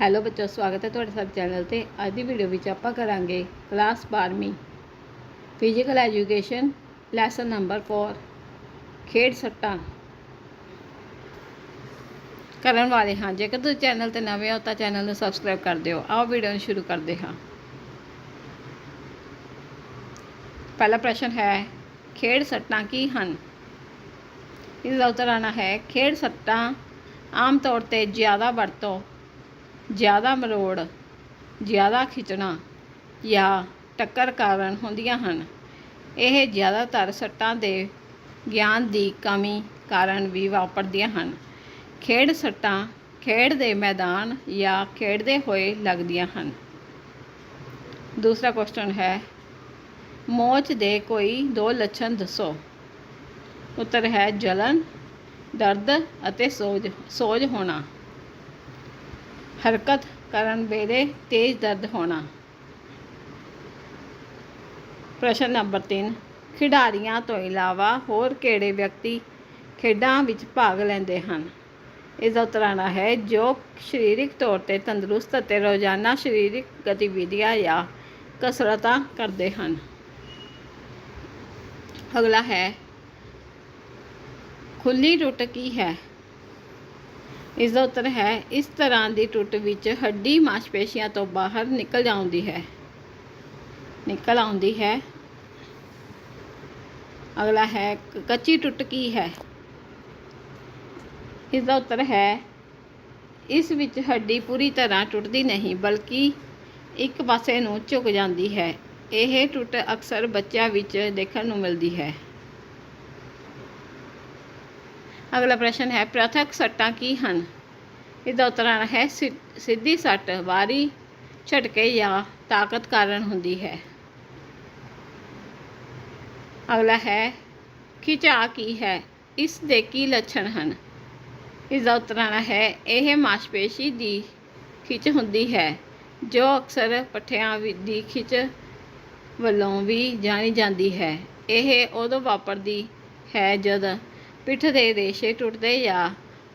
Hello ਬੱਚੋ, ਸਵਾਗਤ ਹੈ ਤੁਹਾਡੇ ਸਾਡੇ ਚੈਨਲ ਤੇ। ਅੱਜ ਦੀ ਵੀਡੀਓ ਵਿੱਚ ਆਪਾਂ ਕਰਾਂਗੇ ਕਲਾਸ 12ਵੀਂ ਫਿਜ਼ੀਕਲ ਐਜੂਕੇਸ਼ਨ ਲੈਸਨ ਨੰਬਰ 4 ਖੇਡ ਸੱਟਾਂ। ਕਰਨ ਵਾਲੇ ਹਾਂ, ਜੇਕਰ ਤੁਸੀਂ ਚੈਨਲ ਤੇ ਨਵੇਂ ਹੋ ਤਾਂ ਚੈਨਲ ਨੂੰ ਸਬਸਕ੍ਰਾਈਬ ਕਰ ਦਿਓ। ਆਓ ਵੀਡੀਓ ਨੂੰ ਸ਼ੁਰੂ ਕਰਦੇ ਹਾਂ। ਪਹਿਲਾ ਪ੍ਰਸ਼ਨ ਹੈ, ਖੇਡ ਸੱਟਾਂ ਕੀ ਹਨ? ਇਸ ਦਾ ਉੱਤਰ ਆਣਾ ਹੈ, ਖੇਡ ਸੱਟਾਂ ਆਮ ਤੌਰ ਤੇ ਜ਼ਿਆਦਾ ਵਰਤੋਂ ਜ਼ਿਆਦਾ ਮਰੋੜ, ਜ਼ਿਆਦਾ ਖਿੱਚਣਾ ਜਾਂ ਟੱਕਰ ਕਾਰਨ ਹੁੰਦੀਆਂ ਹਨ। ਇਹ ਜ਼ਿਆਦਾਤਰ ਸੱਟਾਂ ਦੇ ਗਿਆਨ ਦੀ ਕਮੀ ਕਾਰਨ ਵੀ ਵਾਪਰਦੀਆਂ ਹਨ। ਖੇਡ ਸੱਟਾਂ ਖੇਡ ਦੇ ਮੈਦਾਨ ਜਾਂ ਖੇਡਦੇ ਹੋਏ ਲੱਗਦੀਆਂ ਹਨ। ਦੂਸਰਾ ਕੁਐਸਚਨ ਹੈ, ਮੋਚ ਦੇ ਕੋਈ ਦੋ ਲੱਛਣ ਦੱਸੋ? ਉੱਤਰ ਹੈ ਜਲਨ, ਦਰਦ ਅਤੇ ਸੋਜ ਸੋਜ ਹੋਣਾ। ਹਰਕਤ ਕਰਨ ਵੇਲੇ ਤੇਜ਼ ਦਰਦ ਹੋਣਾ। ਪ੍ਰਸ਼ਨ ਨੰਬਰ 3 ਖਿਡਾਰੀਆਂ ਤੋਂ ਇਲਾਵਾ ਹੋਰ ਕਿਹੜੇ ਵਿਅਕਤੀ ਖੇਡਾਂ ਵਿੱਚ ਭਾਗ ਲੈਂਦੇ ਹਨ? ਇਸ ਦਾ ਉੱਤਰ ਹੈ, ਜੋ ਸਰੀਰਕ ਤੌਰ ਤੇ ਤੰਦਰੁਸਤ ਅਤੇ ਰੋਜ਼ਾਨਾ ਸਰੀਰਕ ਗਤੀਵਿਧੀਆਂ ਜਾਂ ਕਸਰਤਾਂ ਕਰਦੇ ਹਨ। ਅਗਲਾ ਹੈ ਖੁੱਲੀ ਟੁੱਟ ਕੀ ਹੈ? ਇਸ ਦਾ ਉੱਤਰ ਹੈ, ਇਸ ਤਰ੍ਹਾਂ ਦੀ ਟੁੱਟ ਵਿੱਚ ਹੱਡੀ ਮਾਸਪੇਸ਼ੀਆਂ ਤੋਂ ਬਾਹਰ ਨਿਕਲ ਜਾਂਦੀ ਹੈ। ਨਿਕਲ ਆਉਂਦੀ ਹੈ। ਅਗਲਾ ਹੈ ਕੱਚੀ ਟੁੱਟ ਕੀ ਹੈ? ਇਸ ਦਾ ਉੱਤਰ ਹੈ, ਇਸ ਵਿੱਚ ਹੱਡੀ ਪੂਰੀ ਤਰ੍ਹਾਂ ਟੁੱਟਦੀ ਨਹੀਂ, ਬਲਕਿ ਇੱਕ ਪਾਸੇ ਨੂੰ ਝੁਕ ਜਾਂਦੀ ਹੈ। ਇਹ ਟੁੱਟ ਅਕਸਰ ਬੱਚਿਆਂ ਵਿੱਚ ਦੇਖਣ ਨੂੰ ਮਿਲਦੀ ਹੈ। ਅਗਲਾ ਪ੍ਰਸ਼ਨ ਹੈ, ਪ੍ਰਥਕ ਸੱਟਾਂ ਕੀ ਹਨ? ਇਸ ਦਾ ਉੱਤਰ ਆਉਣਾ ਹੈ, ਸਿ- ਸਿੱਧੀ ਸੱਟ, ਵਾਰੀ, ਝਟਕੇ ਜਾਂ ਤਾਕਤ ਕਾਰਨ ਹੁੰਦੀ ਹੈ। ਅਗਲਾ ਹੈ ਖਿਚਾ ਕੀ ਹੈ, ਇਸ ਦੇ ਕੀ ਲੱਛਣ ਹਨ? ਇਸ ਦਾ ਉੱਤਰ ਆਉਣਾ ਹੈ, ਇਹ ਮਾਸਪੇਸ਼ੀ ਦੀ ਖਿੱਚ ਹੁੰਦੀ ਹੈ, ਜੋ ਅਕਸਰ ਪੱਠਿਆਂ ਵੀ- ਦੀ ਖਿੱਚ ਵੱਲੋਂ ਵੀ ਜਾਣੀ ਜਾਂਦੀ ਹੈ। ਇਹ ਉਦੋਂ ਵਾਪਰਦੀ ਹੈ ਜਦ ਪਿੱਠ ਦੇ ਰੇਸ਼ੇ ਟੁੱਟਦੇ ਜਾਂ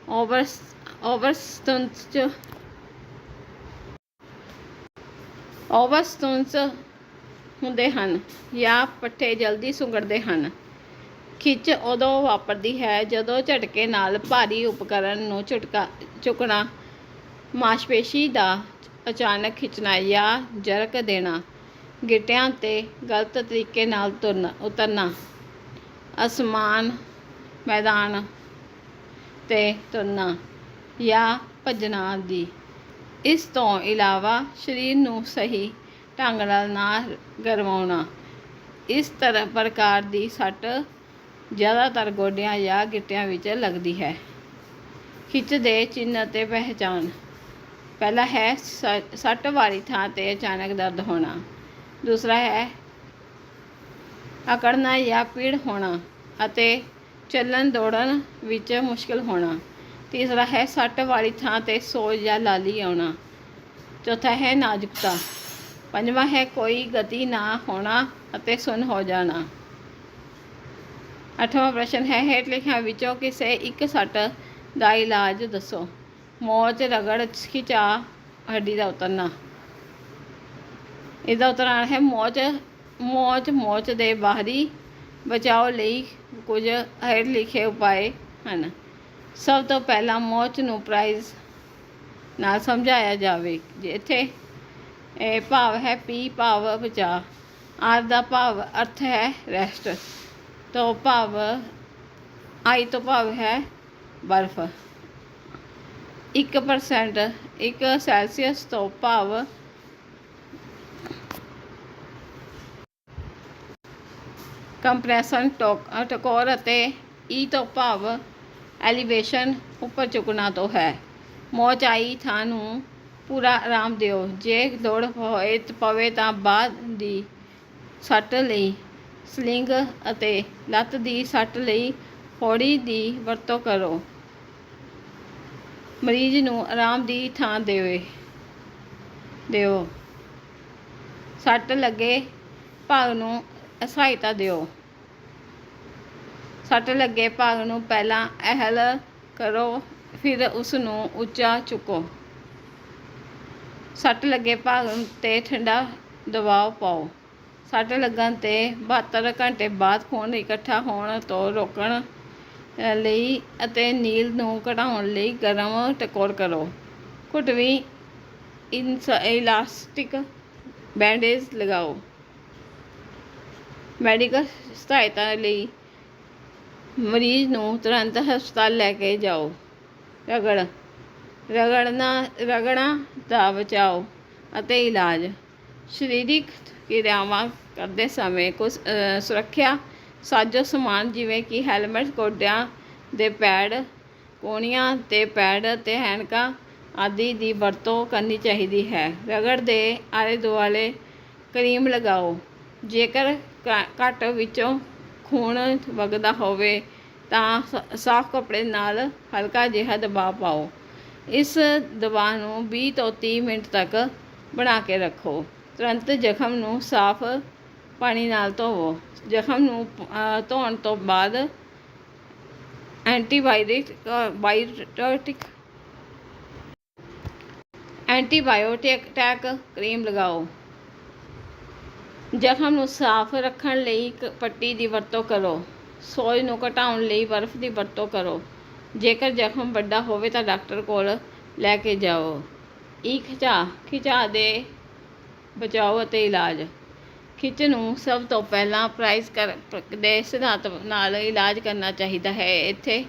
ਓਵਰ ਓਵਰਸਟੁੰਸ ਓਵਰਸਟੁੰਸ ਹੁੰਦੇ ਹਨ ਜਾਂ ਪੱਠੇ ਜਲਦੀ ਸੁੰਗੜਦੇ ਹਨ। ਖਿੱਚ ਉਦੋਂ ਵਾਪਰਦੀ ਹੈ ਜਦੋਂ ਝਟਕੇ ਨਾਲ ਭਾਰੀ ਉਪਕਰਨ ਨੂੰ ਝਟਕਾ, ਚੁੱਕਣਾ, ਮਾਸਪੇਸ਼ੀ ਦਾ ਅਚਾਨਕ ਖਿੱਚਣਾ ਜਾਂ ਜਰਕ ਦੇਣਾ, ਗਿੱਟਿਆਂ ਤੇ ਗਲਤ ਤਰੀਕੇ ਨਾਲ ਤੁਰਨਾ, ਉਤਰਨਾ, ਅਸਮਾਨ ਮੈਦਾਨ ਤੇ ਤੁਰਨਾ ਜਾਂ ਭੱਜਣਾ ਆਦਿ। ਇਸ ਤੋਂ ਇਲਾਵਾ ਸਰੀਰ ਨੂੰ ਸਹੀ ਢੰਗ ਨਾਲ ਨਾ ਗਰਮਾਉਣਾ। ਇਸ ਤਰ੍ਹਾਂ ਪ੍ਰਕਾਰ ਦੀ ਸੱਟ ਜ਼ਿਆਦਾਤਰ ਗੋਡਿਆਂ ਜਾਂ ਗਿੱਟਿਆਂ ਵਿੱਚ ਲੱਗਦੀ ਹੈ। ਖਿੱਚ ਦੇ ਚਿੰਨ੍ਹ ਅਤੇ ਪਹਿਚਾਨ ਪਹਿਲਾ ਹੈ ਸੱਟ ਵਾਲੀ ਥਾਂ ਤੇ ਅਚਾਨਕ ਦਰਦ ਹੋਣਾ। ਦੂਸਰਾ ਹੈ ਅਕੜਨਾ ਜਾਂ ਪੀੜ ਹੋਣਾ ਅਤੇ ਚੱਲਣ ਦੌੜਨ ਵਿੱਚ ਮੁਸ਼ਕਲ ਹੋਣਾ। ਤੀਸਰਾ ਹੈ ਸੱਟ ਵਾਲੀ ਥਾਂ ਤੇ ਸੋਜ ਜਾਂ ਲਾਲੀ ਆਉਣਾ। ਚੌਥਾ ਹੈ ਨਾਜ਼ੁਕਤਾ। ਪੰਜਵਾਂ ਹੈ ਕੋਈ ਗਤੀ ਨਾ ਹੋਣਾ ਅਤੇ ਸੁੰਨ ਹੋ ਜਾਣਾ। ਅੱਠਵਾਂ ਪ੍ਰਸ਼ਨ ਹੈ ਹੇਠ ਲਿਖਿਆਂ ਵਿੱਚੋਂ ਕਿਸੇ ਇੱਕ ਸੱਟ ਦਾ ਇਲਾਜ ਦੱਸੋ। ਮੋਚ ਰਗੜ, ਖਿਚਾ, ਹੱਡੀ ਦਾ ਉਤਰਨਾ। ਇਹਦਾ ਉਤਰਾਣ ਹੈ ਮੋਚ ਮੋਚ ਮੋਚ ਦੇ ਬਾਹਰੀ ਬਚਾਓ ਲਈ ਕੁਝ ਹੇਠ ਲਿਖੇ ਉਪਾਏ ਹਨ। ਸਭ ਤੋਂ ਪਹਿਲਾਂ ਮੋਚ ਨੂੰ ਪ੍ਰਾਈਜ਼ ਨਾਲ ਸਮਝਾਇਆ ਜਾਵੇ ਜਿੱਥੇ ਇਹ ਭਾਵ ਹੈ ਪੀ ਭਾਵ ਬਚਾ ਆਰ ਦਾ ਭਾਵ ਅਰਥ ਹੈ ਰੈਸਟ। ਤੋਂ ਭਾਵ ਆਈ ਤੋਂ ਭਾਵ ਹੈ ਬਰਫ਼। 1% 1 ਸੈਲਸੀਅਸ ਤੋਂ ਭਾਵ ਕੰਪਰੈਸ਼ਨ ਟੋਕ ਟਕੋਰ ਅਤੇ ਈ ਤੋਂ ਭਾਵ ਐਲੀਵੇਸ਼ਨ ਉੱਪਰ ਚੁੱਕਣਾ ਤੋਂ ਹੈ। ਮੋਚਾਈ ਥਾਂ ਨੂੰ ਪੂਰਾ ਆਰਾਮ ਦਿਓ। ਜੇ ਲੋੜ ਹੋਏ ਪਵੇ ਤਾਂ ਬਾਅਦ ਦੀ ਸੱਟ ਲਈ ਸਲਿੰਗ ਅਤੇ ਲੱਤ ਦੀ ਸੱਟ ਲਈ ਫੋੜੀ ਦੀ ਵਰਤੋਂ ਕਰੋ। ਮਰੀਜ਼ ਨੂੰ ਆਰਾਮ ਦੀ ਥਾਂ ਦੇਵੇ ਦਿਓ। ਸੱਟ ਲੱਗੇ ਭਾਗ ਨੂੰ ਸਹਾਇਤਾ ਦਿਓ। ਸੱਟ ਲੱਗੇ ਭਾਗ ਨੂੰ ਪਹਿਲਾਂ ਅਹਿਲ ਕਰੋ, ਫਿਰ ਉਸ ਨੂੰ ਉੱਚਾ ਚੁੱਕੋ। ਸੱਟ ਲੱਗੇ ਭਾਗ ਤੇ ਠੰਡਾ ਦਬਾਅ ਪਾਓ। ਸੱਟ ਲੱਗਣ ਤੇ 72 ਘੰਟੇ ਬਾਅਦ ਖੂਨ ਇਕੱਠਾ ਹੋਣ ਤੋਂ ਰੋਕਣ ਲਈ ਅਤੇ ਨੀਲ ਨੂੰ ਘਟਾਉਣ ਲਈ ਗਰਮ ਟਕੋਰ ਕਰੋ। ਘੁਟਵੀਂ ਇਨਸ, ਇਲਾਸਟਿਕ ਬੈਂਡੇਜ ਲਗਾਓ। ਮੈਡੀਕਲ ਸਹਾਇਤਾ ਲਈ ਮਰੀਜ਼ ਨੂੰ ਤੁਰੰਤ ਹਸਪਤਾਲ ਲੈ ਕੇ ਜਾਓ। ਰਗੜ, ਰਗੜਨਾ, ਰਗੜਾਂ ਦਾ ਬਚਾਓ ਅਤੇ ਇਲਾਜ। ਸਰੀਰਕ ਕਿਰਿਆਵਾਂ ਕਰਦੇ ਸਮੇਂ ਕੁਝ ਸੁਰੱਖਿਆ ਸਾਜੋ ਸਮਾਨ ਜਿਵੇਂ ਕਿ ਹੈਲਮਟ, ਗੋਡਿਆਂ ਦੇ ਪੈਡ, ਕੋਣੀਆਂ ਤੇ ਪੈਡ ਅਤੇ ਐਨਕਾਂ ਆਦਿ ਦੀ ਵਰਤੋਂ ਕਰਨੀ ਚਾਹੀਦੀ ਹੈ। ਰਗੜ ਦੇ ਆਲੇ ਦੁਆਲੇ ਕਰੀਮ ਲਗਾਓ। ਜੇਕਰ ਘੱਟ ਵਿੱਚੋਂ ਖੂਨ ਵਗਦਾ ਹੋਵੇ ਤਾਂ ਸਾਫ਼ ਕੱਪੜੇ ਨਾਲ ਹਲਕਾ ਜਿਹਾ ਦਬਾਅ ਪਾਓ। ਇਸ ਦਬਾਅ ਨੂੰ 20 ਤੋਂ 30 ਮਿੰਟ ਤੱਕ ਬਣਾ ਕੇ ਰੱਖੋ। ਤੁਰੰਤ ਜ਼ਖਮ ਨੂੰ ਸਾਫ਼ ਪਾਣੀ ਨਾਲ ਧੋਵੋ। ਜ਼ਖਮ ਨੂੰ ਧੋਣ ਤੋਂ ਬਾਅਦ antibiotic biotic, antibiotic tech cream ਲਗਾਓ। ਜ਼ਖਮ ਨੂੰ ਸਾਫ਼ ਰੱਖਣ ਲਈ ਇੱਕ ਪੱਟੀ ਦੀ ਵਰਤੋਂ ਕਰੋ। ਸੋਜ ਨੂੰ ਘਟਾਉਣ ਲਈ ਬਰਫ਼ ਦੀ ਵਰਤੋਂ ਕਰੋ। ਜੇਕਰ ਜ਼ਖਮ ਵੱਡਾ ਹੋਵੇ ਤਾਂ ਡਾਕਟਰ ਕੋਲ ਲੈ ਕੇ ਜਾਓ। ਈ ਖਿਚਾ ਖਿਚਾ ਦੇ ਬਚਾਓ ਅਤੇ ਇਲਾਜ। ਖਿੱਚ ਨੂੰ ਸਭ ਤੋਂ ਪਹਿਲਾਂ ਪ੍ਰਾਈਸ ਕਰ, ਦੇ ਸਿਧਾਂਤ ਨਾਲ ਇਲਾਜ ਕਰਨਾ ਚਾਹੀਦਾ ਹੈ। ਇੱਥੇ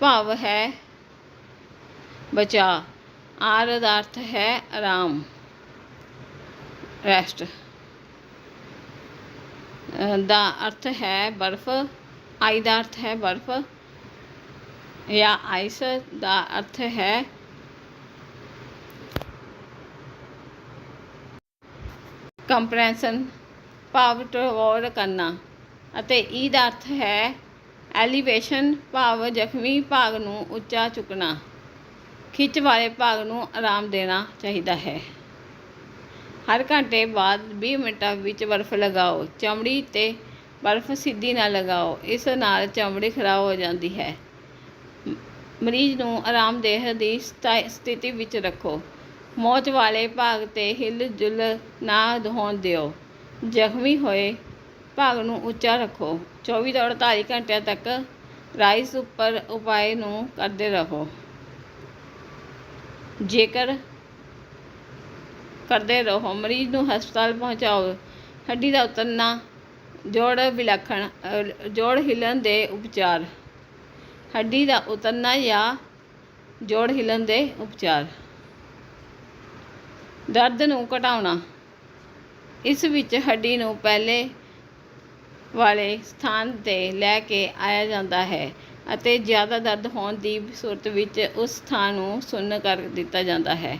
ਭਾਵ ਹੈ ਬਚਾ ਆਰ ਦਾ ਅਰਥ ਹੈ ਆਰਾਮ, ਰੈਸਟ। ਦਾ ਅਰਥ ਹੈ ਬਰਫ਼, ਆਈ ਦਾ ਅਰਥ ਹੈ ਬਰਫ਼, ਜਾਂ ਆਈਸ ਦਾ ਅਰਥ ਹੈ ਕੰਪਰੈਂਸਨ, ਭਾਵ ਟਗੋਰ ਕਰਨਾ, ਅਤੇ ਈ ਦਾ ਅਰਥ ਹੈ ਐਲੀਵੇਸ਼ਨ, ਭਾਵ ਜ਼ਖਮੀ ਭਾਗ ਨੂੰ ਉੱਚਾ ਚੁੱਕਣਾ, ਖਿੱਚ ਵਾਲੇ ਭਾਗ ਨੂੰ ਆਰਾਮ ਦੇਣਾ ਚਾਹੀਦਾ ਹੈ। ਹਰ ਘੰਟੇ ਬਾਅਦ 20 ਮਿੰਟਾਂ ਵਿੱਚ ਬਰਫ਼ ਲਗਾਓ, ਚਮੜੀ ਤੇ ਬਰਫ਼ ਸਿੱਧੀ ਨਾ ਲਗਾਓ, ਇਸ ਨਾਲ ਚਮੜੀ ਖਰਾਬ ਹੋ ਜਾਂਦੀ ਹੈ। ਮਰੀਜ਼ ਨੂੰ ਆਰਾਮਦੇਹ ਦੀ ਸਥਾ- ਸਥਿਤੀ ਵਿੱਚ ਰੱਖੋ। ਮੋਚ ਵਾਲੇ ਭਾਗ ਤੇ ਹਿਲ ਜੁਲ ਨਾ ਹੋਣ ਦਿਓ। ਜ਼ਖਮੀ ਹੋਏ ਭਾਗ ਨੂੰ ਉੱਚਾ ਰੱਖੋ। 24 ਤੋਂ 48 ਘੰਟਿਆਂ ਤੱਕ ਰਾਈਸ ਉੱਪਰ ਉਪਾਅ ਨੂੰ ਕਰਦੇ ਰਹੋ। ਜੇਕਰ ਕਰਦੇ ਰਹੋ, ਮਰੀਜ਼ ਨੂੰ ਹਸਪਤਾਲ ਪਹੁੰਚਾਓ। ਹੱਡੀ ਦਾ ਉਤਰਨਾ, ਜੋੜ ਵਿਲੱਖਣ ਜੋੜ ਹਿਲਣ ਦੇ ਉਪਚਾਰ। ਹੱਡੀ ਦਾ ਉਤਰਨਾ ਜਾਂ ਜੋੜ ਹਿਲਣ ਦੇ ਉਪਚਾਰ। ਦਰਦ ਨੂੰ ਘਟਾਉਣਾ। ਇਸ ਵਿੱਚ ਹੱਡੀ ਨੂੰ ਪਹਿਲੇ ਵਾਲੇ ਸਥਾਨ ਤੇ ਲੈ ਕੇ ਆਇਆ ਜਾਂਦਾ ਹੈ ਅਤੇ ਜ਼ਿਆਦਾ ਦਰਦ ਹੋਣ ਦੀ ਸੂਰਤ ਵਿੱਚ ਉਸ ਸਥਾਨ ਨੂੰ ਸੁੰਨ ਕਰ ਦਿੱਤਾ ਜਾਂਦਾ ਹੈ।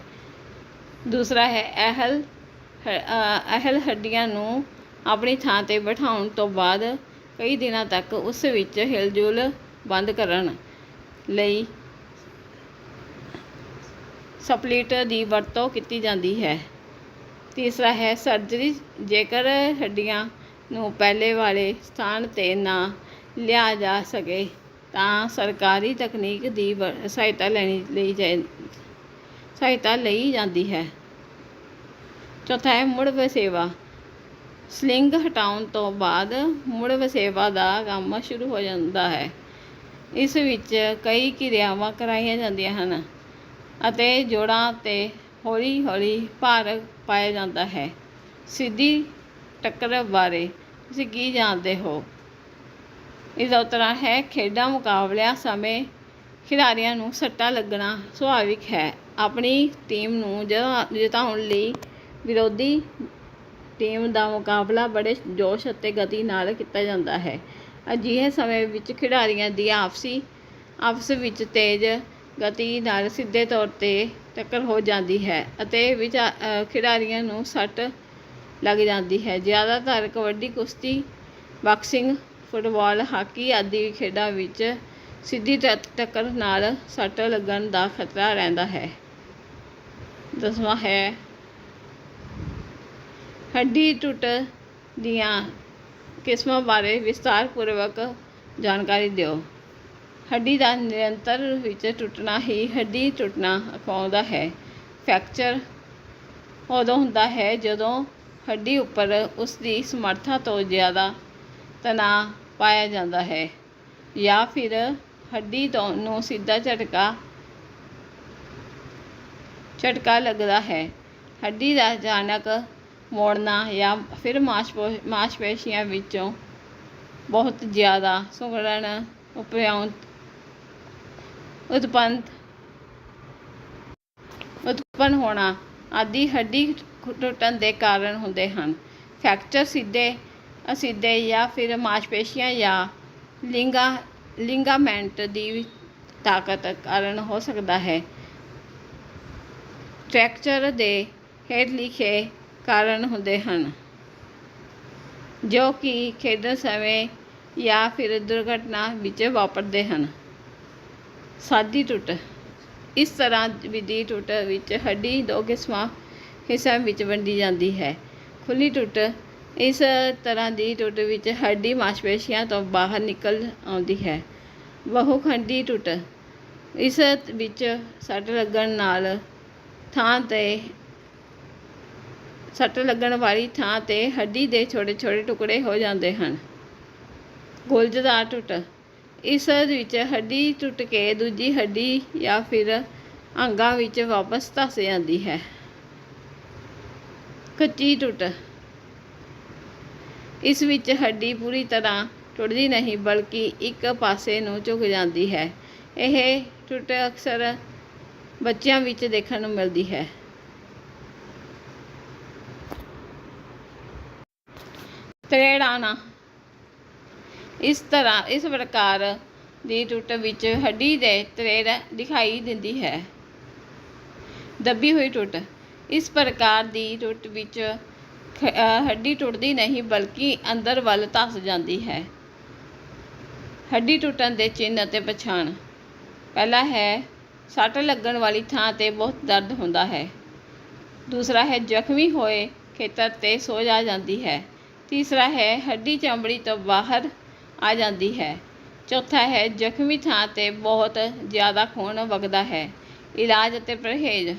ਦੂਸਰਾ ਹੈ ਅਹਿਲ ਅਹਿਲ ਹੱਡੀਆਂ ਨੂੰ ਆਪਣੀ ਥਾਂ ਤੇ ਬਿਠਾਉਣ ਤੋਂ ਬਾਅਦ ਕਈ ਦਿਨਾਂ ਤੱਕ ਉਸ ਵਿੱਚ ਹਿਲਜੁਲ ਬੰਦ ਕਰਨ ਲਈ ਸਪਲਿਟ ਦੀ ਵਰਤੋਂ ਕੀਤੀ ਜਾਂਦੀ ਹੈ। ਤੀਸਰਾ ਹੈ ਸਰਜਰੀ, ਜੇਕਰ ਹੱਡੀਆਂ ਨੂੰ ਪਹਿਲੇ ਵਾਲੇ ਸਥਾਨ ਤੇ ਨਾ ਲਿਆ ਜਾ ਸਕੇ ਤਾਂ ਸਰਕਾਰੀ ਤਕਨੀਕ ਦੀ ਵਰ- ਸਹਾਇਤਾ ਲੈਣੀ ਲਈ ਜਾਏ ਸਹਾਇਤਾ ਲਈ ਜਾਂਦੀ ਹੈ। ਚੌਥਾ ਹੈ, ਮੁੜ ਵਸੇਵਾ। ਸਲਿੰਗ ਹਟਾਉਣ ਤੋਂ ਬਾਅਦ ਮੁੜ ਵਸੇਵਾ ਦਾ ਕੰਮ ਸ਼ੁਰੂ ਹੋ ਜਾਂਦਾ ਹੈ। ਇਸ ਵਿੱਚ ਕਈ ਕਿਰਿਆਵਾਂ ਕਰਾਈਆਂ ਜਾਂਦੀਆਂ ਹਨ ਅਤੇ ਜੋੜਾਂ ਤੇ ਹੌਲੀ ਹੌਲੀ ਭਾਰ ਪਾਇਆ ਜਾਂਦਾ ਹੈ। ਸਿੱਧੀ ਟੱਕਰ ਬਾਰੇ ਤੁਸੀਂ ਕੀ ਜਾਣਦੇ ਹੋ? ਇਸ ਉਤਰਾ ਹੈ, ਖੇਡਾਂ ਮੁਕਾਬਲਿਆਂ ਸਮੇਂ ਖਿਡਾਰੀਆਂ ਨੂੰ ਸੱਟਾ ਲੱਗਣਾ ਸੁਭਾਵਿਕ ਹੈ। ਆਪਣੀ ਟੀਮ ਨੂੰ ਜਿਤਾ- ਜਿਤਾਉਣ ਲਈ ਵਿਰੋਧੀ ਟੀਮ ਦਾ ਮੁਕਾਬਲਾ ਬੜੇ ਜੋਸ਼ ਅਤੇ ਗਤੀ ਨਾਲ ਕੀਤਾ ਜਾਂਦਾ ਹੈ। ਅਜਿਹੇ ਸਮੇਂ ਵਿੱਚ ਖਿਡਾਰੀਆਂ ਦੀ ਆਪਸੀ, ਆਪਸ ਵਿੱਚ ਤੇਜ਼ ਗਤੀ ਨਾਲ ਸਿੱਧੇ ਤੌਰ ਤੇ ਟੱਕਰ ਹੋ ਜਾਂਦੀ ਹੈ ਅਤੇ ਵਿੱਚ ਖਿਡਾਰੀਆਂ ਨੂੰ ਸੱਟ ਲੱਗ ਜਾਂਦੀ ਹੈ। ਜ਼ਿਆਦਾਤਰ ਕਬੱਡੀ, ਕੁਸ਼ਤੀ, ਬਾਕਸਿੰਗ, ਫੁੱਟਬਾਲ, ਹਾਕੀ ਆਦਿ ਖੇਡਾਂ ਵਿੱਚ ਸਿੱਧੀ ਟ- ਟੱਕਰ ਨਾਲ ਸੱਟ ਲੱਗਣ ਦਾ ਖਤਰਾ ਰਹਿੰਦਾ ਹੈ। ਦਸਵਾਂ ਹੈ। ਹੱਡੀ ਟੁੱਟ ਦੀਆਂ ਕਿਸਮਾਂ ਬਾਰੇ ਵਿਸਤਾਰਪੂਰਵਕ ਜਾਣਕਾਰੀ ਦਿਓ। ਹੱਡੀ ਦਾ ਨਿਰੰਤਰ ਵਿੱਚ ਟੁੱਟਣਾ ਹੀ ਹੱਡੀ ਟੁੱਟਣਾ ਅਖਵਾਉਂਦਾ ਹੈ। ਫ੍ਰੈਕਚਰ ਉਦੋਂ ਹੁੰਦਾ ਹੈ ਜਦੋਂ ਹੱਡੀ ਉੱਪਰ ਉਸ ਦੀ ਸਮਰੱਥਾ ਤੋਂ ਜ਼ਿਆਦਾ ਤਣਾਅ ਪਾਇਆ ਜਾਂਦਾ ਹੈ ਜਾਂ ਫਿਰ ਹੱਡੀ ਤੋਂ ਨੂੰ ਸਿੱਧਾ ਝਟਕਾ ਝਟਕਾ ਲੱਗਦਾ ਹੈ। ਹੱਡੀ ਦਾ ਅਚਾਨਕ ਮੋੜਨਾ ਜਾਂ ਫਿਰ ਮਾਸਪੋ, ਮਾਸਪੇਸ਼ੀਆਂ ਵਿੱਚੋਂ ਬਹੁਤ ਜ਼ਿਆਦਾ ਸੁੰਗੜਨ ਉਪਯੋਗ ਉਤਪੰਨ ਉਤਪੰਨ ਹੋਣਾ ਆਦਿ ਹੱਡੀ ਟੁੱਟਣ ਦੇ ਕਾਰਨ ਹੁੰਦੇ ਹਨ। ਫ੍ਰੈਕਚਰ ਸਿੱਧੇ, ਅਸਿੱਧੇ ਜਾਂ ਫਿਰ ਮਾਸਪੇਸ਼ੀਆਂ ਜਾਂ ਲਿੰਗਾ, ਲਿੰਗਾਮੈਂਟ ਦੀ ਤਾਕਤ ਕਾਰਨ ਹੋ ਸਕਦਾ ਹੈ। ਫ੍ਰੈਕਚਰ ਦੇ ਹੇਠ ਲਿਖੇ ਕਾਰਨ ਹੁੰਦੇ ਹਨ, ਜੋ ਕਿ ਖੇਡਣ ਸਮੇਂ ਜਾਂ ਫਿਰ ਦੁਰਘਟਨਾ ਵਿੱਚ ਵਾਪਰਦੇ ਹਨ। ਸਾਦੀ ਟੁੱਟ, ਇਸ ਤਰ੍ਹਾਂ ਵਿਧੀ ਟੁੱਟ ਵਿੱਚ ਹੱਡੀ ਦੋ ਕਿਸਮਾਂ ਹਿੱਸਿਆਂ ਵਿੱਚ ਵੰਡੀ ਜਾਂਦੀ ਹੈ। ਖੁੱਲੀ ਟੁੱਟ, ਇਸ ਤਰ੍ਹਾਂ ਦੀ ਟੁੱਟ ਵਿੱਚ ਹੱਡੀ ਮਾਸਪੇਸ਼ੀਆਂ ਤੋਂ ਬਾਹਰ ਨਿਕਲ ਆਉਂਦੀ ਹੈ। ਬਹੁਖੰਡੀ ਟੁੱਟ, ਇਸ ਵਿੱਚ ਸੱਟ ਲੱਗਣ ਨਾਲ ਥਾਂ ਤੇ ਸੱਟ ਲੱਗਣ ਵਾਲੀ ਥਾਂ ਤੇ ਹੱਡੀ ਦੇ ਛੋਟੇ ਛੋਟੇ ਟੁਕੜੇ ਹੋ ਜਾਂਦੇ ਹਨ। ਗੁਲਜ਼ਦਾਰ ਟੁੱਟ। ਇਸ ਵਿੱਚ ਹੱਡੀ ਟੁੱਟ ਕੇ ਦੂਜੀ ਹੱਡੀ ਜਾਂ ਫਿਰ ਅੰਗਾਂ ਵਿੱਚ ਵਾਪਸ ਧੱਸ ਜਾਂਦੀ ਹੈ। ਕੱਚੀ ਟੁੱਟ। ਇਸ ਵਿੱਚ ਹੱਡੀ ਪੂਰੀ ਤਰ੍ਹਾਂ ਟੁੱਟਦੀ ਨਹੀਂ, ਬਲਕਿ ਇੱਕ ਪਾਸੇ ਨੂੰ ਝੁਕ ਜਾਂਦੀ ਹੈ। ਇਹ ਟੁੱਟ ਅਕਸਰ ਬੱਚਿਆਂ ਵਿੱਚ ਦੇਖਣ ਨੂੰ ਮਿਲਦੀ ਹੈ। ਤਰੇੜ ਆਉਣਾ ਇਸ ਤਰ੍ਹਾਂ, ਇਸ ਪ੍ਰਕਾਰ ਦੀ ਟੁੱਟ ਵਿੱਚ ਹੱਡੀ ਦੇ ਤਰੇੜ ਦਿਖਾਈ ਦਿੰਦੀ ਹੈ। ਦੱਬੀ ਹੋਈ ਟੁੱਟ। ਇਸ ਪ੍ਰਕਾਰ ਦੀ ਟੁੱਟ ਵਿੱਚ ਹੱਡੀ ਟੁੱਟਦੀ ਨਹੀਂ, ਬਲਕਿ ਅੰਦਰ ਵੱਲ ਧਸ ਜਾਂਦੀ ਹੈ। ਹੱਡੀ ਟੁੱਟਣ ਦੇ ਚਿੰਨ੍ਹ ਅਤੇ ਪਛਾਣ। ਪਹਿਲਾ ਹੈ ਸੱਟ ਲੱਗਣ ਵਾਲੀ ਥਾਂ ਤੇ ਬਹੁਤ ਦਰਦ ਹੁੰਦਾ ਹੈ। ਦੂਸਰਾ ਹੈ, ਜ਼ਖਮੀ ਹੋਏ ਖੇਤਰ ਤੇ ਸੋਜ ਆ ਜਾਂਦੀ ਹੈ। ਤੀਸਰਾ ਹੈ, ਹੱਡੀ ਚਮੜੀ ਤੋਂ ਬਾਹਰ ਆ ਜਾਂਦੀ ਹੈ। ਚੌਥਾ ਹੈ, ਜ਼ਖਮੀ ਥਾਂ ਤੇ ਬਹੁਤ ਜ਼ਿਆਦਾ ਖੂਨ ਵਗਦਾ ਹੈ। ਇਲਾਜ ਅਤੇ ਪਰਹੇਜ਼।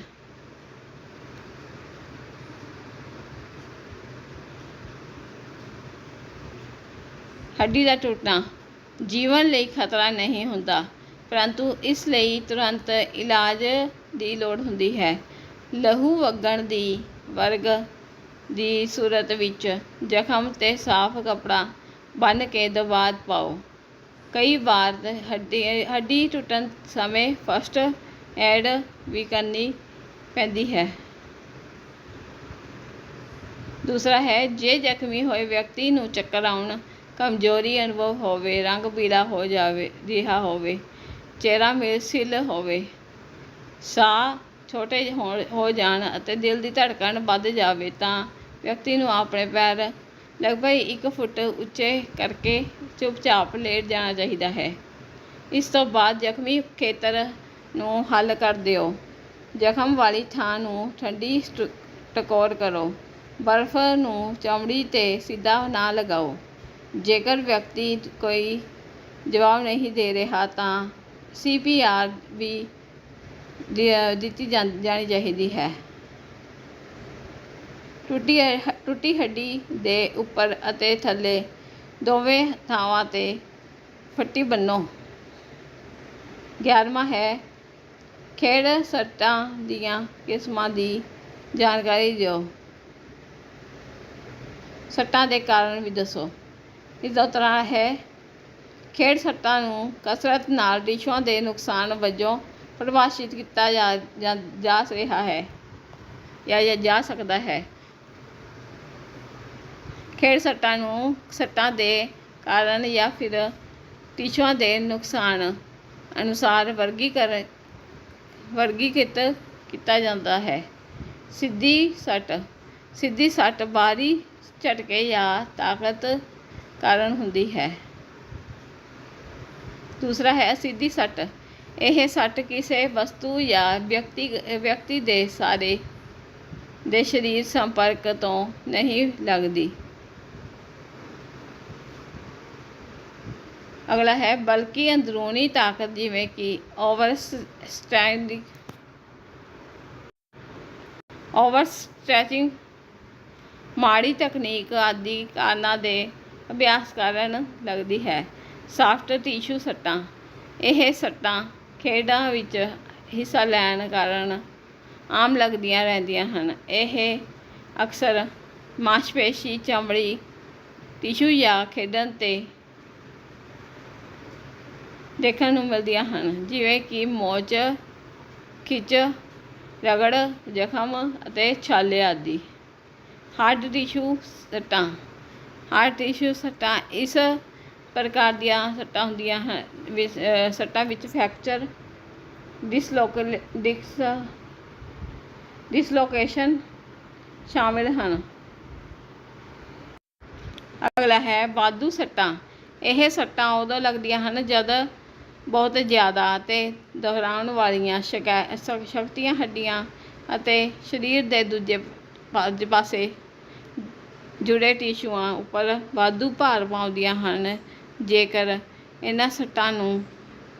ਹੱਡੀ ਦਾ ਟੁੱਟਣਾ ਜੀਵਨ ਲਈ ਖਤਰਾ ਨਹੀਂ ਹੁੰਦਾ। ਪਰੰਤੂ ਇਸ ਲਈ ਤੁਰੰਤ ਇਲਾਜ ਦੀ ਲੋੜ ਹੁੰਦੀ ਹੈ। ਲਹੂ ਵਗਣ ਦੀ ਵਰਗ ਦੀ ਸੂਰਤ ਵਿੱਚ ਜ਼ਖਮ ਤੇ ਸਾਫ਼ ਕੱਪੜਾ ਬੰਨ੍ਹ ਕੇ ਦਬਾਅ ਪਾਓ। ਕਈ ਵਾਰ ਹੱਡੀ ਹੱਡੀ ਟੁੱਟਣ ਸਮੇਂ ਫਸਟ ਐਡ ਵੀ ਕਰਨੀ ਪੈਂਦੀ ਹੈ। ਦੂਸਰਾ ਹੈ, ਜੇ ਜ਼ਖਮੀ ਹੋਏ ਵਿਅਕਤੀ ਨੂੰ ਚੱਕਰ ਆਉਣ, ਕਮਜ਼ੋਰੀ ਅਨੁਭਵ ਹੋਵੇ, ਰੰਗ ਪੀਲਾ ਹੋ ਜਾਵੇ, ਰਿਹਾ ਹੋਵੇ ਚਿਹਰਾ ਮਿਲਸਿਲ ਹੋਵੇ। ਸਾਹ ਛੋਟੇ ਹੋ ਹੋ ਜਾਣ ਅਤੇ ਦਿਲ ਦੀ ਧੜਕਣ ਵੱਧ ਜਾਵੇ ਤਾਂ ਵਿਅਕਤੀ ਨੂੰ ਆਪਣੇ ਪੈਰ ਲਗਭਗ ਇੱਕ ਫੁੱਟ ਉੱਚੇ ਕਰਕੇ ਚੁੱਪਚਾਪ ਲੇਟ ਜਾਣਾ ਚਾਹੀਦਾ ਹੈ। ਇਸ ਤੋਂ ਬਾਅਦ ਜ਼ਖਮੀ ਖੇਤਰ ਨੂੰ ਹੱਲ ਕਰ ਦਿਓ। ਜ਼ਖਮ ਵਾਲੀ ਥਾਂ ਨੂੰ ਠੰਡੀ ਸਟ- ਟਕੋਰ ਕਰੋ। ਬਰਫ਼ ਨੂੰ ਚਮੜੀ ਤੇ ਸਿੱਧਾ ਨਾ ਲਗਾਓ। ਜੇਕਰ ਵਿਅਕਤੀ ਕੋਈ ਜਵਾਬ ਨਹੀਂ ਦੇ ਰਿਹਾ ਤਾਂ ਸੀਪੀਆਰ ਵੀ ਦਿੱਤੀ ਜਾਂ- ਜਾਣੀ ਚਾਹੀਦੀ ਹੈ। ਟੁੱਟੀ ਟੁੱਟੀ ਹੱਡੀ ਦੇ ਉੱਪਰ ਅਤੇ ਥੱਲੇ ਦੋਵੇਂ ਥਾਵਾਂ ਤੇ ਫੱਟੀ ਬੰਨੋ। ਗਿਆਰਵਾਂ ਹੈ, ਖੇਡ ਸੱਟਾਂ ਦੀਆਂ ਕਿਸਮਾਂ ਦੀ ਜਾਣਕਾਰੀ ਦਿਓ। ਸੱਟਾਂ ਦੇ ਕਾਰਨ ਵੀ ਦੱਸੋ। ਇਸ ਦਾ ਉਤਰਾ ਹੈ ਖੇਡ ਸੱਟਾਂ ਨੂੰ ਕਸਰਤ ਨਾਲ ਟਿਸ਼ੂਆਂ ਦੇ ਨੁਕਸਾਨ ਵਜੋਂ ਪਰਿਭਾਸ਼ਿਤ ਕੀਤਾ ਜਾ, ਜਾ- ਜਾ ਰਿਹਾ ਹੈ ਜਾਂ, ਜਾ ਸਕਦਾ ਹੈ। ਖੇਡ ਸੱਟਾਂ ਨੂੰ, ਸੱਟਾਂ ਦੇ ਕਾਰਨ ਜਾਂ ਫਿਰ ਟਿਸ਼ੂਆਂ ਦੇ ਨੁਕਸਾਨ ਅਨੁਸਾਰ ਵਰਗੀਕਰ, ਵਰਗੀਕ੍ਰਿਤ ਕੀਤਾ ਜਾਂਦਾ ਹੈ। ਸਿੱਧੀ ਸੱਟ ਸਿੱਧੀ ਸੱਟ ਬਾਹਰੀ ਝਟਕੇ ਜਾਂ ਤਾਕਤ ਕਾਰਨ ਹੁੰਦੀ ਹੈ। ਦੂਸਰਾ ਹੈ ਸਿੱਧੀ ਸੱਟ। ਇਹ ਸੱਟ ਕਿਸੇ ਵਸਤੂ ਜਾਂ ਵਿਅਕਤੀ ਵਿਅਕਤੀ ਦੇ ਸਾਰੇ ਦੇ ਸਰੀਰ ਸੰਪਰਕ ਤੋਂ ਨਹੀਂ ਲੱਗਦੀ। ਅਗਲਾ ਹੈ, ਬਲਕਿ ਅੰਦਰੂਨੀ ਤਾਕਤ, ਜਿਵੇਂ ਕਿ ਓਵਰ ਸਟੈਂਡਿੰਗ ਓਵਰ ਸਟ੍ਰੈਚਿੰਗ ਮਾੜੀ ਤਕਨੀਕ ਆਦਿ ਕਾਰਨਾਂ ਦੇ ਅਭਿਆਸ ਕਰਨ ਲੱਗਦੀ ਹੈ। ਸਾਫਟ ਟਿਸ਼ੂ ਸੱਟਾਂ। ਇਹ ਸੱਟਾਂ ਖੇਡਾਂ ਵਿੱਚ ਹਿੱਸਾ ਲੈਣ ਕਾਰਨ ਆਮ ਲੱਗਦੀਆਂ ਰਹਿੰਦੀਆਂ ਹਨ। ਇਹ ਅਕਸਰ ਮਾਸਪੇਸ਼ੀ, ਚਮੜੀ ਟਿਸ਼ੂ ਜਾਂ ਖੇਡਣ 'ਤੇ ਦੇਖਣ ਨੂੰ ਮਿਲਦੀਆਂ ਹਨ। ਜਿਵੇਂ ਕਿ ਮੋਚ, ਖਿੱਚ, ਰਗੜ, ਜ਼ਖਮ ਅਤੇ ਛਾਲੇ ਆਦਿ। ਹਾਰਡ ਟਿਸ਼ੂ ਸੱਟਾਂ। ਹਾਰਡ ਟਿਸ਼ੂ ਸੱਟਾਂ ਇਸ ਪ੍ਰਕਾਰ ਦੀਆਂ ਸੱਟਾਂ ਹੁੰਦੀਆਂ ਹਨ। ਸੱਟਾਂ ਵਿੱਚ ਫ੍ਰੈਕਚਰ, ਡਿਸਲੋਕਲ ਡਿਸ ਡਿਸਲੋਕੇਸ਼ਨ ਸ਼ਾਮਿਲ ਹਨ। ਅਗਲਾ ਹੈ ਵਾਧੂ ਸੱਟਾਂ। ਇਹ ਸੱਟਾਂ ਉਦੋਂ ਲੱਗਦੀਆਂ ਹਨ ਜਦ ਬਹੁਤ ਜ਼ਿਆਦਾ ਅਤੇ ਦੁਹਰਾਉਣ ਵਾਲੀਆਂ ਸ਼ਕੈ- ਸ਼ਕਤੀਆਂ ਹੱਡੀਆਂ ਅਤੇ ਸਰੀਰ ਦੇ ਦੂਜੇ ਪਾਸੇ ਜੁੜੇ ਟਿਸ਼ੂਆਂ ਉੱਪਰ ਵਾਧੂ ਭਾਰ ਪਾਉਂਦੀਆਂ ਹਨ। ਜੇਕਰ ਇਹਨਾਂ ਸੱਟਾਂ ਨੂੰ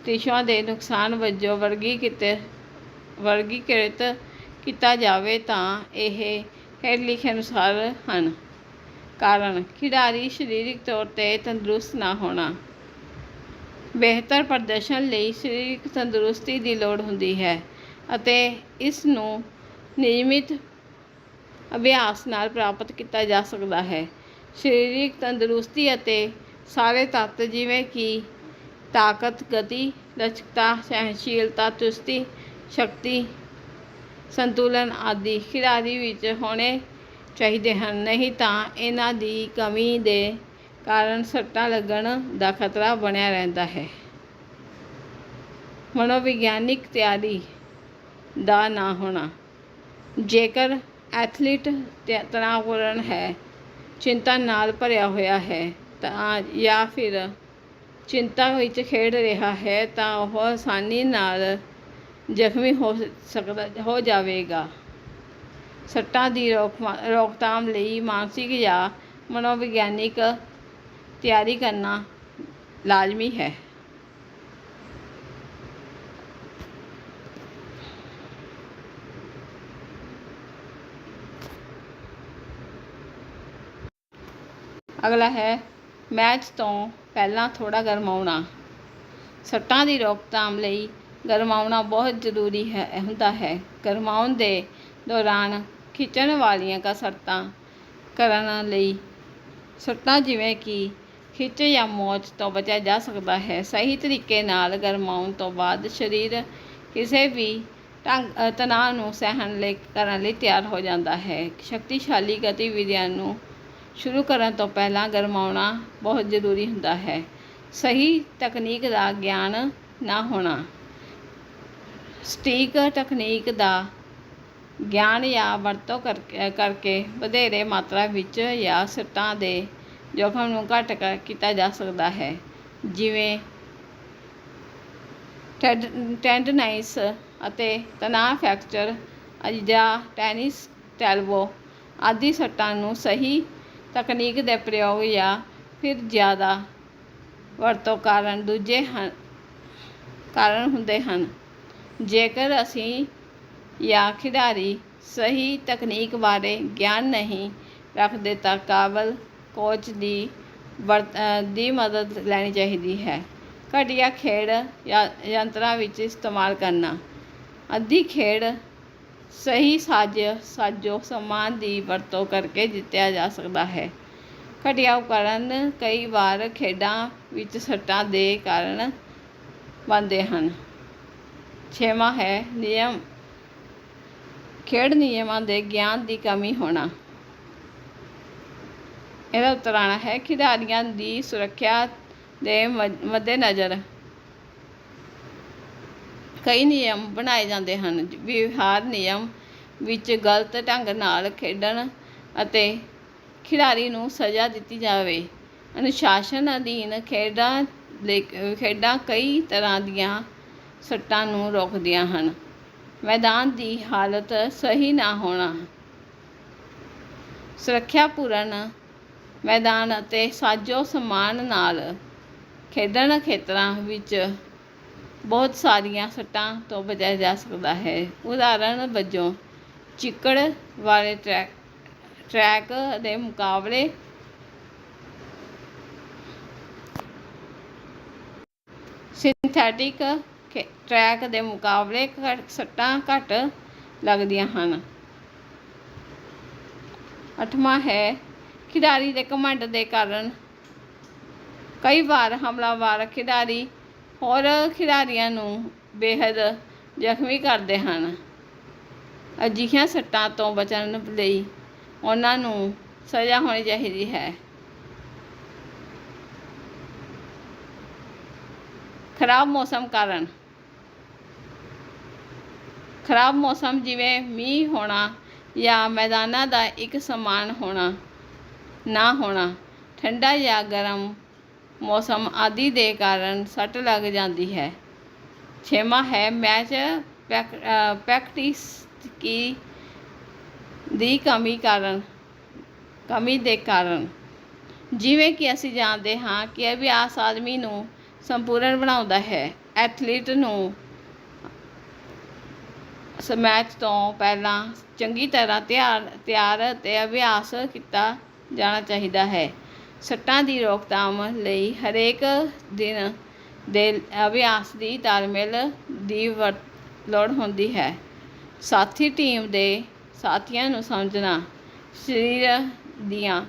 ਟਿਸ਼ੂਆਂ ਦੇ ਨੁਕਸਾਨ ਵਜੋਂ ਵਰਗੀਕ੍ਰਿਤ ਵਰਗੀਕ੍ਰਿਤ ਕੀਤਾ ਜਾਵੇ ਤਾਂ ਇਹ ਹੇਠ ਲਿਖੇ ਅਨੁਸਾਰ ਹਨ। ਕਾਰਨ, ਖਿਡਾਰੀ ਸਰੀਰਕ ਤੌਰ ਤੇ ਤੰਦਰੁਸਤ ਨਾ ਹੋਣਾ। ਬਿਹਤਰ ਪ੍ਰਦਰਸ਼ਨ ਲਈ ਸਰੀਰਕ ਤੰਦਰੁਸਤੀ ਦੀ ਲੋੜ ਹੁੰਦੀ ਹੈ ਅਤੇ ਇਸ ਨੂੰ ਨਿਯਮਿਤ ਅਭਿਆਸ ਨਾਲ ਪ੍ਰਾਪਤ ਕੀਤਾ ਜਾ ਸਕਦਾ ਹੈ। ਸਰੀਰਕ ਤੰਦਰੁਸਤੀ ਅਤੇ ਸਾਰੇ ਤੱਤ ਜਿਵੇਂ ਕਿ ਤਾਕਤ, ਗਤੀ, ਲਚਕਤਾ, ਸਹਿਣਸ਼ੀਲਤਾ, ਚੁਸਤੀ, ਸ਼ਕਤੀ, ਸੰਤੁਲਨ ਆਦਿ ਖਿਡਾਰੀ ਵਿੱਚ ਹੋਣੇ ਚਾਹੀਦੇ ਹਨ। ਨਹੀਂ ਤਾਂ ਇਹਨਾਂ ਦੀ ਕਮੀ ਦੇ ਕਾਰਨ ਸੱਟਾਂ ਲੱਗਣ ਦਾ ਖਤਰਾ ਬਣਿਆ ਰਹਿੰਦਾ ਹੈ। ਮਨੋਵਿਗਿਆਨਿਕ ਤਿਆਰੀ ਦਾ ਨਾ ਹੋਣਾ। ਜੇਕਰ ਐਥਲੀਟ ਤ- ਤਣਾਅਪੂਰਨ ਹੈ, ਚਿੰਤਾ ਨਾਲ ਭਰਿਆ ਹੋਇਆ ਹੈ ਤਾਂ ਜਾਂ ਫਿਰ ਚਿੰਤਾ ਵਿੱਚ ਖੇਡ ਰਿਹਾ ਹੈ ਤਾਂ ਉਹ ਆਸਾਨੀ ਨਾਲ ਜ਼ਖਮੀ ਹੋ ਸਕਦਾ, ਹੋ ਜਾਵੇਗਾ। ਸੱਟਾਂ ਦੀ ਰੋਕਮਾ- ਰੋਕਥਾਮ ਲਈ ਮਾਨਸਿਕ ਜਾਂ ਮਨੋਵਿਗਿਆਨਿਕ ਤਿਆਰੀ ਕਰਨਾ ਲਾਜ਼ਮੀ ਹੈ। ਅਗਲਾ ਹੈ ਮੈਚ ਤੋਂ ਪਹਿਲਾਂ ਥੋੜਾ ਗਰਮਾਉਣਾ। ਸੱਟਾਂ ਦੀ ਰੋਕਥਾਮ ਲਈ ਗਰਮਾਉਣਾ ਬਹੁਤ ਜ਼ਰੂਰੀ ਹੈ ਹੁੰਦਾ ਹੈ। ਗਰਮਾਉਣ ਦੇ ਦੌਰਾਨ ਖਿੱਚਣ ਵਾਲੀਆਂ ਕਸਰਤਾਂ ਕਰਨ ਲਈ ਸੱਟਾਂ ਜਿਵੇਂ ਕਿ ਖਿੱਚ ਜਾਂ ਮੋਚ ਤੋਂ ਬਚਿਆ ਜਾ ਸਕਦਾ ਹੈ। ਸਹੀ ਤਰੀਕੇ ਨਾਲ ਗਰਮਾਉਣ ਤੋਂ ਬਾਅਦ ਸਰੀਰ ਕਿਸੇ ਵੀ ਢੰਗ ਤਣਾਅ ਨੂੰ ਸਹਿਣ ਲਈ ਕਰਨ ਲਈ ਤਿਆਰ ਹੋ ਜਾਂਦਾ ਹੈ। ਸ਼ਕਤੀਸ਼ਾਲੀ ਗਤੀਵਿਧੀਆਂ ਨੂੰ ਸ਼ੁਰੂ ਕਰਨ ਤੋਂ ਪਹਿਲਾਂ ਗਰਮਾਉਣਾ ਬਹੁਤ ਜ਼ਰੂਰੀ ਹੁੰਦਾ ਹੈ। ਸਹੀ ਤਕਨੀਕ ਦਾ ਗਿਆਨ ਨਾ ਹੋਣਾ। ਸਟੀਕ ਤਕਨੀਕ ਦਾ ਗਿਆਨ ਜਾਂ ਵਰਤੋਂ ਕਰਕੇ ਕਰਕੇ ਵਧੇਰੇ ਮਾਤਰਾ ਵਿੱਚ ਜਾਂ ਸੱਟਾਂ ਦੇ ਜੋਖਮ ਨੂੰ ਘੱਟ ਕਰ ਕੀਤਾ ਜਾ ਸਕਦਾ ਹੈ। ਜਿਵੇਂ ਟੈਡ ਟੈਂਡਨਾਈਸ ਅਤੇ ਤਣਾਅ ਫ੍ਰੈਕਚਰ ਜਾਂ ਟੈਨਿਸ ਟੈਲਬੋ ਆਦਿ ਸੱਟਾਂ ਨੂੰ ਸਹੀ ਤਕਨੀਕ ਦੇ ਪ੍ਰਯੋਗ ਜਾਂ ਫਿਰ ਜ਼ਿਆਦਾ ਵਰਤੋਂ ਕਾਰਨ ਦੂਜੇ ਹਨ, ਕਾਰਨ ਹੁੰਦੇ ਹਨ। ਜੇਕਰ ਅਸੀਂ ਜਾਂ ਖਿਡਾਰੀ ਸਹੀ ਤਕਨੀਕ ਬਾਰੇ ਗਿਆਨ ਨਹੀਂ ਰੱਖਦੇ ਤਾਂ ਕਾਬਲ ਕੋਚ ਦੀ ਵਰਤ ਦੀ ਮਦਦ ਲੈਣੀ ਚਾਹੀਦੀ ਹੈ। ਘਟੀਆ ਖੇਡ ਯਾ- ਯੰਤਰਾਂ ਵਿੱਚ ਇਸਤੇਮਾਲ ਕਰਨਾ। ਅੱਧੀ ਖੇਡ ਸਹੀ ਸਾਜ ਸਾਜੋ ਸਮਾਨ ਦੀ ਵਰਤੋਂ ਕਰਕੇ ਜਿੱਤਿਆ ਜਾ ਸਕਦਾ ਹੈ। ਘਟੀਆ ਉਪਕਰਨ ਕਈ ਵਾਰ ਖੇਡਾਂ ਵਿੱਚ ਸੱਟਾਂ ਦੇ ਕਾਰਨ ਬਣਦੇ ਹਨ। ਛੇਵਾਂ ਹੈ ਨਿਯਮ, ਖੇਡ ਨਿਯਮਾਂ ਦੇ ਗਿਆਨ ਦੀ ਕਮੀ ਹੋਣਾ। ਇਹਦਾ ਉੱਤਰ ਆਉਣਾ ਹੈ, ਖਿਡਾਰੀਆਂ ਦੀ ਸੁਰੱਖਿਆ ਦੇ ਮੱਦੇਨਜ਼ਰ ਕਈ ਨਿਯਮ ਬਣਾਏ ਜਾਂਦੇ ਹਨ ਵਿਵਹਾਰ ਨਿਯਮ ਵਿੱਚ ਗਲਤ ਢੰਗ ਨਾਲ ਖੇਡਣ ਅਤੇ ਖਿਡਾਰੀ ਨੂੰ ਸਜ਼ਾ ਦਿੱਤੀ ਜਾਵੇ। ਅਨੁਸ਼ਾਸਨ ਅਧੀਨ ਖੇਡਾਂ ਲਈ- ਖੇਡਾਂ ਕਈ ਤਰ੍ਹਾਂ ਦੀਆਂ ਸੱਟਾਂ ਨੂੰ ਰੋਕਦੀਆਂ ਹਨ। ਮੈਦਾਨ ਦੀ ਹਾਲਤ ਸਹੀ ਨਾ ਹੋਣਾ, ਸੁਰੱਖਿਆਪੂਰਨ ਮੈਦਾਨ ਅਤੇ ਸਾਜੋ ਸਮਾਨ ਨਾਲ ਖੇਡਣ ਖੇਤਰਾਂ ਵਿੱਚ ਬਹੁਤ ਸਾਰੀਆਂ ਸੱਟਾਂ ਤੋਂ ਬਚਿਆ ਜਾ ਸਕਦਾ ਹੈ। ਉਦਾਹਰਣ ਵਜੋਂ ਚਿੱਕੜ ਵਾਲੇ ਟਰੈਕ ਟਰੈਕ ਦੇ ਮੁਕਾਬਲੇ ਸਿੰਥੈਟਿਕ ਖੇ- ਟਰੈਕ ਦੇ ਮੁਕਾਬਲੇ ਘੱਟ- ਸੱਟਾਂ ਘੱਟ ਲੱਗਦੀਆਂ ਹਨ। ਅੱਠਵਾਂ ਹੈ, ਖਿਡਾਰੀ ਦੇ ਘਮੰਡ ਦੇ ਕਾਰਨ ਕਈ ਵਾਰ ਹਮਲਾਵਰ ਖਿਡਾਰੀ ਹੋਰ ਖਿਡਾਰੀਆਂ ਨੂੰ ਬੇਹੱਦ ਜ਼ਖਮੀ ਕਰਦੇ ਹਨ। ਅਜਿਹੀਆਂ ਸੱਟਾਂ ਤੋਂ ਬਚਣ ਲਈ ਉਹਨਾਂ ਨੂੰ ਸਜ਼ਾ ਹੋਣੀ ਚਾਹੀਦੀ ਹੈ। ਖਰਾਬ ਮੌਸਮ ਕਾਰਨ, ਖਰਾਬ ਮੌਸਮ ਜਿਵੇਂ ਮੀਂਹ ਹੋਣਾ ਜਾਂ ਮੈਦਾਨਾਂ ਦਾ ਇੱਕ ਸਮਾਨ ਹੋਣਾ, ਨਾ ਹੋਣਾ, ਠੰਡਾ ਜਾਂ ਗਰਮ ਮੌਸਮ ਆਦਿ ਦੇ ਕਾਰਨ ਸੱਟ ਲੱਗ ਜਾਂਦੀ ਹੈ। ਛੇਵਾਂ ਹੈ ਮੈਚ ਪ੍ਰੈਕ- ਪ੍ਰੈਕਟਿਸ ਕੀ ਦੀ ਕਮੀ ਕਾਰਨ, ਕਮੀ ਦੇ ਕਾਰਨ। ਜਿਵੇਂ ਕਿ ਅਸੀਂ ਜਾਣਦੇ ਹਾਂ ਕਿ ਅਭਿਆਸ ਆਦਮੀ ਨੂੰ ਸੰਪੂਰਨ ਬਣਾਉਂਦਾ ਹੈ। ਐਥਲੀਟ ਨੂੰ ਸਮੈਚ ਤੋਂ ਪਹਿਲਾਂ ਚੰਗੀ ਤਰ੍ਹਾਂ ਤਿਆਰ ਤਿਆਰ ਅਤੇ ਅਭਿਆਸ ਕੀਤਾ ਜਾਣਾ ਚਾਹੀਦਾ ਹੈ। ਸੱਟਾਂ ਦੀ ਰੋਕਥਾਮ ਲਈ ਹਰੇਕ ਦਿਨ ਦੇ ਅਭਿਆਸ ਦੀ ਤਾਲਮੇਲ ਦੀ ਵਰ- ਲੋੜ ਹੁੰਦੀ ਹੈ। ਸਾਥੀ ਟੀਮ ਦੇ ਸਾਥੀਆਂ ਨੂੰ ਸਮਝਣਾ, ਸਰੀਰ ਦੀਆਂ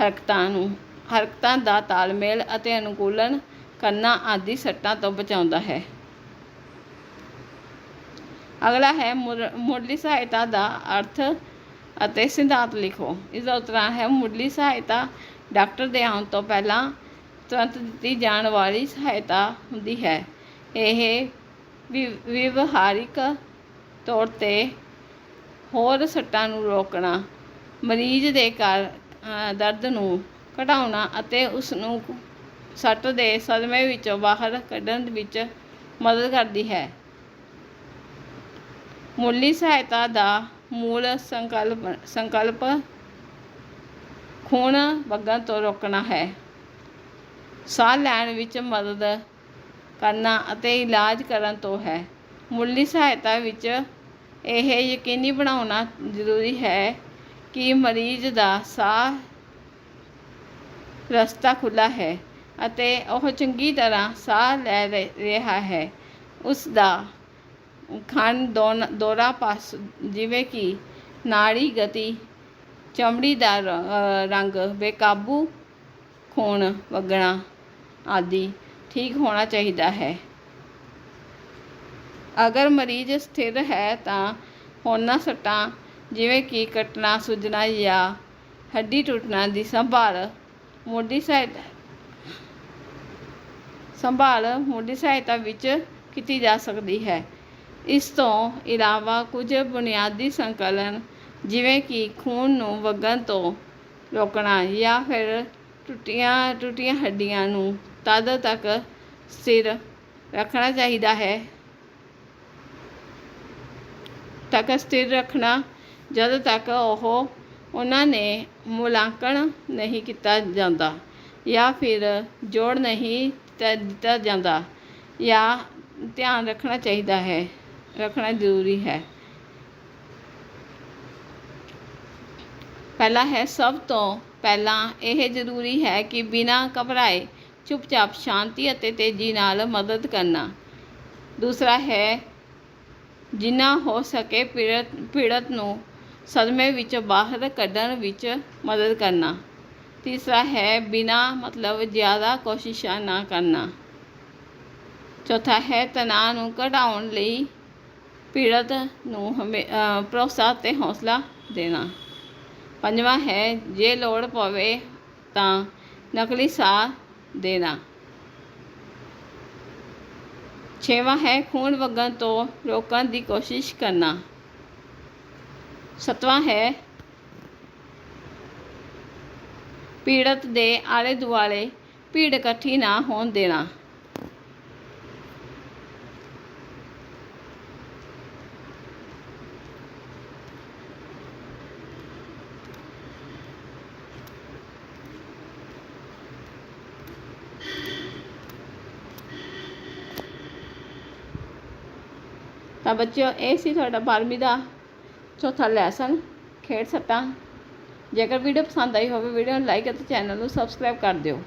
ਹਰਕਤਾਂ ਨੂੰ, ਹਰਕਤਾਂ ਦਾ ਤਾਲਮੇਲ ਅਤੇ ਅਨੁਕੂਲਨ ਕਰਨਾ ਆਦਿ ਸੱਟਾਂ ਤੋਂ ਬਚਾਉਂਦਾ ਹੈ। ਅਗਲਾ ਹੈ ਮੁੱਢਲੀ ਸਹਾਇਤਾ ਦਾ ਅਰਥ ਅਤੇ ਸਿਧਾਂਤ ਲਿਖੋ। ਇਸ ਦਾ ਉਤਰਾ ਹੈ ਮੁੱਢਲੀ ਸਹਾਇਤਾ ਡਾਕਟਰ ਦੇ ਆਉਣ ਤੋਂ ਪਹਿਲਾਂ ਤੁਰੰਤ ਦਿੱਤੀ ਜਾਣ ਵਾਲੀ ਸਹਾਇਤਾ ਹੁੰਦੀ ਹੈ। ਇਹ ਵਿ- ਵਿਵਹਾਰਿਕ ਤੌਰ ਤੇ ਹੋਰ ਸੱਟਾਂ ਨੂੰ ਰੋਕਣਾ, ਮਰੀਜ਼ ਦੇ ਕਰ ਦਰਦ ਨੂੰ ਘਟਾਉਣਾ ਅਤੇ ਉਸ ਨੂੰ ਸੱਟ ਦੇ ਸਦਮੇ ਵਿੱਚੋਂ ਬਾਹਰ ਕੱਢਣ ਵਿੱਚ ਮਦਦ ਕਰਦੀ ਹੈ। ਮੁੱਢਲੀ ਸਹਾਇਤਾ ਦਾ ਮੂਲ ਸੰਕਲਪ ਸੰਕਲਪ ਖੂਨ ਵਗਣ ਤੋਂ ਰੋਕਣਾ ਹੈ। ਸਾਹ ਲੈਣ ਵਿੱਚ ਮਦਦ ਕਰਨਾ ਅਤੇ ਇਲਾਜ ਕਰਨ ਤੋਂ ਹੈ। ਮੁੱਢਲੀ ਸਹਾਇਤਾ ਵਿੱਚ ਇਹ ਯਕੀਨੀ ਬਣਾਉਣਾ ਜ਼ਰੂਰੀ ਹੈ ਕਿ ਮਰੀਜ਼ ਦਾ ਸਾਹ ਰਸਤਾ ਖੁੱਲ੍ਹਾ ਹੈ ਅਤੇ ਉਹ ਚੰਗੀ ਤਰ੍ਹਾਂ ਸਾਹ ਲੈ ਰਹਿ- ਰਿਹਾ ਹੈ। ਉਸ ਦਾ ਖੰਡ ਦੋਨ ਦੋਰਾ ਪਾਸ ਜਿਵੇਂ ਕਿ ਨਾੜੀ, ਗਤੀ ਚਮੜੀ ਦਾ ਰੰਗ, ਬੇਕਾਬੂ, ਖੂਨ, ਵਗਣਾ ਆਦਿ ਠੀਕ ਹੋਣਾ ਚਾਹੀਦਾ ਹੈ। ਅਗਰ ਮਰੀਜ਼ ਸਥਿਰ ਹੈ ਤਾਂ ਉਹਨਾਂ ਸੱਟਾਂ, ਜਿਵੇਂ ਕਿ ਕੱਟਣਾ, ਸੁੱਜਣਾ ਜਾਂ ਹੱਡੀ ਟੁੱਟਣਾ ਦੀ ਸੰਭਾਲ ਮੋਢੀ ਸਹਾਇਤਾ ਸੰਭਾਲ ਮੋਢੀ ਸਹਾਇਤਾ ਵਿੱਚ ਕੀਤੀ ਜਾ ਸਕਦੀ ਹੈ। ਇਸ ਤੋਂ ਇਲਾਵਾ ਕੁਝ ਬੁਨਿਆਦੀ ਸੰਕਲਨ ਜਿਵੇਂ ਕਿ ਖੂਨ ਨੂੰ ਵਗਣ ਤੋਂ ਰੋਕਣਾ ਜਾਂ ਫਿਰ ਟੁੱਟੀਆਂ ਟੁੱਟੀਆਂ ਹੱਡੀਆਂ ਨੂੰ ਤਦ ਤੱਕ ਸਥਿਰ ਰੱਖਣਾ ਚਾਹੀਦਾ ਹੈ। ਤੱਕ ਸਥਿਰ ਰੱਖਣਾ, ਜਦ ਤੱਕ ਉਹ ਉਹਨਾਂ ਨੇ ਮੁਲਾਂਕਣ ਨਹੀਂ ਕੀਤਾ ਜਾਂਦਾ ਜਾਂ ਫਿਰ ਜੋੜ ਨਹੀਂ ਦਿੱਤਾ ਦਿੱਤਾ ਜਾਂਦਾ ਜਾਂ ਧਿਆਨ ਰੱਖਣਾ ਚਾਹੀਦਾ ਹੈ, ਰੱਖਣਾ ਜ਼ਰੂਰੀ ਹੈ। ਪਹਿਲਾ ਹੈ ਸਭ ਤੋਂ ਪਹਿਲਾਂ ਇਹ ਜ਼ਰੂਰੀ ਹੈ ਕਿ ਬਿਨਾਂ ਘਬਰਾਏ, ਚੁੱਪਚਾਪ ਸ਼ਾਂਤੀ ਅਤੇ ਤੇਜ਼ੀ ਨਾਲ ਮਦਦ ਕਰਨਾ। ਦੂਸਰਾ ਹੈ, ਜਿੰਨਾ ਹੋ ਸਕੇ ਪੀੜਤ ਪੀੜਤ ਨੂੰ ਸਦਮੇ ਵਿੱਚੋਂ ਬਾਹਰ ਕੱਢਣ ਵਿੱਚ ਮਦਦ ਕਰਨਾ। ਤੀਸਰਾ ਹੈ, ਬਿਨਾਂ ਮਤਲਬ ਜ਼ਿਆਦਾ ਕੋਸ਼ਿਸ਼ਾਂ ਨਾ ਕਰਨਾ। ਚੌਥਾ ਹੈ, ਤਣਾਅ ਨੂੰ ਘਟਾਉਣ ਲਈ ਪੀੜਤ ਨੂੰ ਹਮੇ ਭਰੋਸਾ ਅਤੇ ਹੌਸਲਾ ਦੇਣਾ। ਪੰਜਵਾਂ ਹੈ, ਜੇ ਲੋੜ ਪਵੇ ਤਾਂ ਨਕਲੀ ਸਾਹ ਦੇਣਾ। ਛੇਵਾਂ ਹੈ, ਖੂਨ ਵਗਣ ਤੋਂ ਰੋਕਣ ਦੀ ਕੋਸ਼ਿਸ਼ ਕਰਨਾ। ਸੱਤਵਾਂ ਹੈ, ਪੀੜਤ ਦੇ ਆਲੇ ਦੁਆਲੇ ਭੀੜ ਇਕੱਠੀ ਨਾ ਹੋਣ ਦੇਣਾ। ਬੱਚਿਓ, ਇਹ ਸੀ ਤੁਹਾਡਾ 12ਵੀਂ ਦਾ ਚੌਥਾ ਲੈਸਨ ਖੇਡ ਸੱਟਾਂ। ਜੇਕਰ ਵੀਡੀਓ ਪਸੰਦ ਆਈ ਹੋਵੇ ਵੀਡੀਓ ਨੂੰ ਲਾਈਕ ਅਤੇ ਚੈਨਲ ਨੂੰ ਸਬਸਕ੍ਰਾਈਬ ਕਰ ਦਿਓ।